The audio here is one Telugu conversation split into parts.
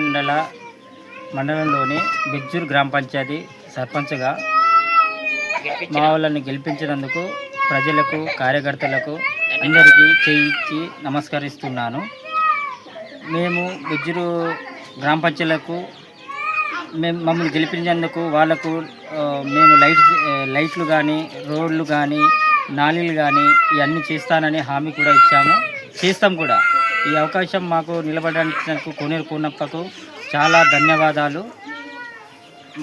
మండల మండలంలోని బిజ్జూర్ గ్రామ పంచాయతీ సర్పంచ్గా మా వాళ్ళని గెలిపించినందుకు ప్రజలకు కార్యకర్తలకు అందరికీ చేయించి నమస్కరిస్తున్నాను. మేము బిజ్జూరు గ్రామ పంచాయతీలకు మేము మమ్మల్ని గెలిపించేందుకు వాళ్ళకు మేము లైట్స్ లైట్లు కానీ రోడ్లు కానీ నాలీలు కానీ ఇవన్నీ చేస్తానని హామీ కూడా ఇచ్చాము. చేస్తాం కూడా. ఈ అవకాశం మాకు నిలబడడానికి కోనేరు కూనప్పకు చాలా ధన్యవాదాలు.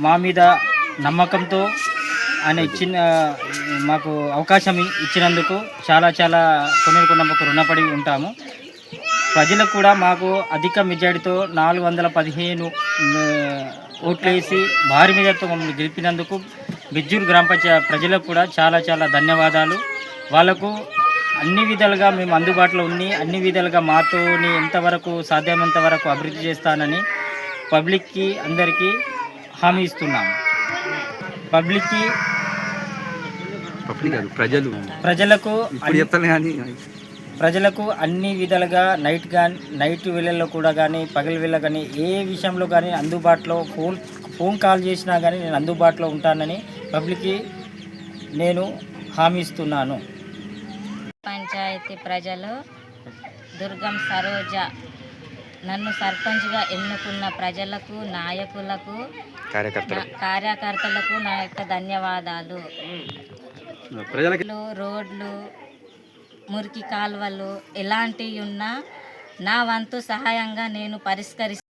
మా మీద నమ్మకంతో ఆయన ఇచ్చిన మాకు అవకాశం ఇచ్చినందుకు చాలా చాలా కొనేరు కూనప్పకు రుణపడి ఉంటాము. ప్రజలకు కూడా మాకు అధిక మెజార్టీతో నాలుగు వందల పదిహేను ఓట్లు వేసి భారీ మెజార్టీతో మమ్మల్ని గెలిపినందుకు బిజ్జూరు గ్రామ పంచాయతీ ప్రజలకు కూడా చాలా చాలా ధన్యవాదాలు. వాళ్ళకు అన్ని విధాలుగా మేము అందుబాటులో ఉండి అన్ని విధాలుగా మాతోని ఎంతవరకు సాధ్యమైనంత వరకు అభివృద్ధి చేస్తానని పబ్లిక్కి అందరికీ హామీ ఇస్తున్నాము. పబ్లిక్కి ప్రజలు. ప్రజలకు ప్రజలకు అన్ని విధాలుగా నైట్ కానీ నైట్ వేళల్లో కూడా కానీ పగల వేళ కానీ ఏ విషయంలో కానీ అందుబాటులో ఫోన్ ఫోన్ కాల్ చేసినా కానీ నేను అందుబాటులో ఉంటానని పబ్లిక్కి నేను హామీ ఇస్తున్నాను. పంచాయతీ ప్రజలు దుర్గం సరోజ నన్ను సర్పంచ్గా ఎన్నుకున్న ప్రజలకు నాయకులకు కార్యకర్తలకు. నా యొక్క ధన్యవాదాలు. రోడ్లు మురికి కాలువలు ఎలాంటివి ఉన్నా నా వంతు సహాయంగా నేను పరిష్కరి